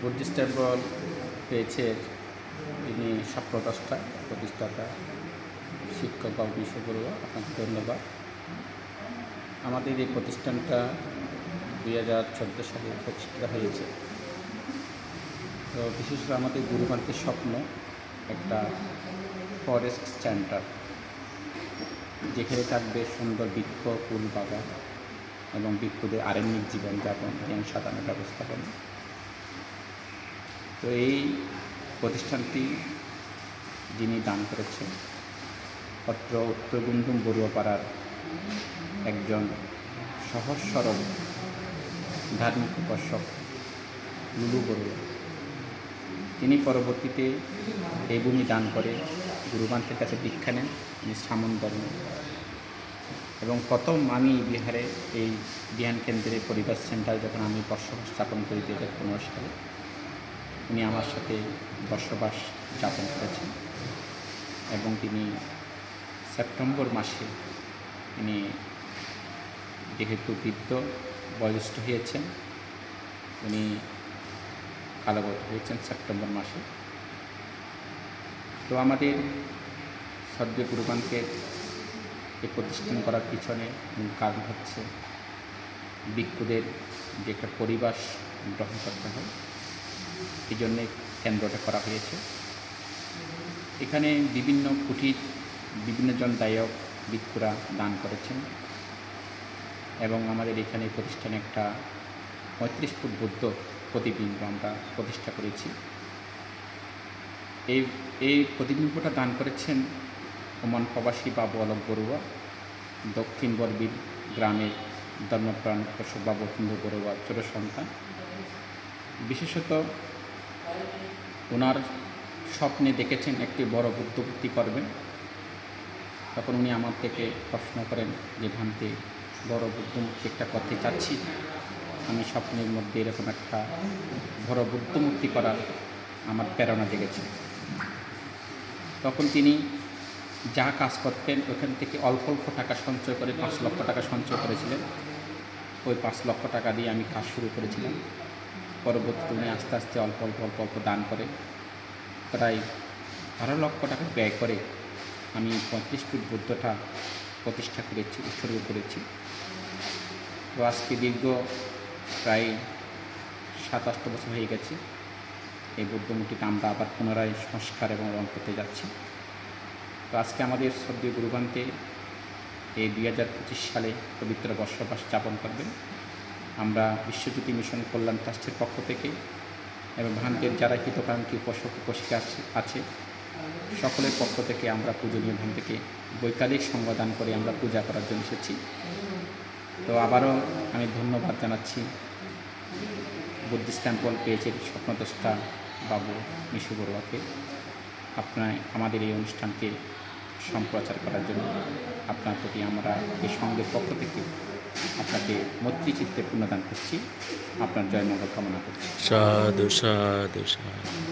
Buddhist temple পেয়েছে ইনি স্বপ্নদ্রষ্টা প্রতিষ্ঠাতা, শিক্ষক বাবু বিশ্ববড়ুয়া আপনাকে ধন্যবাদ। আমাদের এই প্রতিষ্ঠানটা দুই হাজার চোদ্দ সালে প্রতিষ্ঠিত হয়েছে। তো বিশেষ করে আমাদের গুরুমান্তের স্বপ্ন একটা ফরেস্ট সেন্টার যেখানে থাকবে সুন্দর বৃক্ষ, ফুল বাগান এবং বৃক্ষদের আরণ্যিক জীবনযাপন জ্ঞান সাধারণ ব্যবস্থাপনা। তো এই প্রতিষ্ঠানটি যিনি দান করেছেন, অত্র উত্তর গুমদুম বড়ুয়াপাড়ার একজন সহজ সরল ধার্মিক উপাসক লুলু বড়ুয়া। তিনি পরবর্তীতে এই ভূমি দান করে গুরুবান্তের কাছে দীক্ষা নেন তিনি শ্রামণ ধর্ম। এবং প্রথম আমি বিহারে এই জ্ঞান কেন্দ্রের পরিবার সেন্টার যখন আমি বসবাস স্থাপন করি দু হাজার পনেরো সালে উনি আমার সাথে বসবাস যাপন করেছেন এবং তিনি সেপ্টেম্বর মাসে তিনি যেহেতু বৃদ্ধ, বয়োজ্যেষ্ঠ হয়েছেন, উনি কালগত হয়েছেন সেপ্টেম্বর মাসে। তো আমাদের সদ্য গুরুবানকে এই প্রতিষ্ঠান করার পিছনে কারণ হচ্ছে ভিক্ষুদের যে একটা পরিবেশ গ্রহণ করতে হয়। এই জন্যে কেন্দ্রটা করা হয়েছে। এখানে বিভিন্ন কুটির বিভিন্নজন দায়ক ভিক্ষুরা দান করেছেন এবং আমাদের এখানে প্রতিষ্ঠানে একটা পঁয়ত্রিশ ফুট বুদ্ধ প্রতিবিম্ব আমরা প্রতিষ্ঠা করেছি। এই এই প্রতিবিম্বটা দান করেছেন ওমান প্রবাসী বাবু আলক বড়ুয়া, দক্ষিণ বরবিল গ্রামের ধর্মপ্রাণ বাবু কুন্দ বড়ুয়া ছোট সন্তান। বিশেষত ওনার স্বপ্নে দেখেছেন একটি বড় বুদ্ধমূর্তি করবেন। তখন উনি আমার থেকে প্রশ্ন করেন যে ভান্তে বড় বুদ্ধমূর্তি একটা করতে চাচ্ছি। আমি স্বপ্নের মধ্যে এরকম একটা বড় বুদ্ধমূর্তি করার আমার প্রেরণা জেগেছে। তখন তিনি যা কাজ করতেন, ওখান থেকে অল্প অল্প টাকা সঞ্চয় করে পাঁচ লক্ষ টাকা সঞ্চয় করেছিলেন। ওই পাঁচ লক্ষ টাকা দিয়ে আমি কাজ শুরু করেছিলাম। পরবর্তীতে উনি আস্তে আস্তে অল্প অল্প অল্প অল্প দান করে প্রায় বারো লক্ষ টাকা ব্যয় করে আমি পঁয়ত্রিশ ফুট বুদ্ধটা প্রতিষ্ঠা করেছি, উৎসর্গ করেছি। তো আজকে দীর্ঘ প্রায় সাত, আট বছর হয়ে গেছে। এই বুদ্ধমূর্তিটা আমরা আবার পুনরায় সংস্কার এবং রং করতে যাচ্ছি। তো আজকে আমাদের সদ্য গুরুবান্তে এই দুই হাজার পঁচিশ সালে পবিত্র বর্ষবাস যাপন করবেন। আমরা বিশ্বজ্যোতি মিশন কল্যাণ ট্রাস্টের পক্ষ থেকে এবং ভান্তের যারা হিতকাঙ্ক্ষী উপাসক উপাসিকা আছে- সকলের পক্ষ থেকে আমরা পূজনীয় ভান থেকে বৈকালিক সংবাদান করে আমরা পূজা করার জন্য এসেছি। তো আবারও আমি ধন্যবাদ জানাচ্ছি বুদ্ধিস্ট টেম্পল পেয়েছে স্বপ্নদ্রষ্টা বাবু মিশু বড়ুয়াকে। আপনার, আমাদের এই অনুষ্ঠানকে সম্প্রচার করার জন্য আপনার প্রতি আমরা এই সঙ্গের পক্ষ থেকে আপনাকে মৈত্রীচিত্তে পুণ্যদান করছি। আপনার জয়মঙ্গল কামনা করছি। সাধু সাধু সাধু।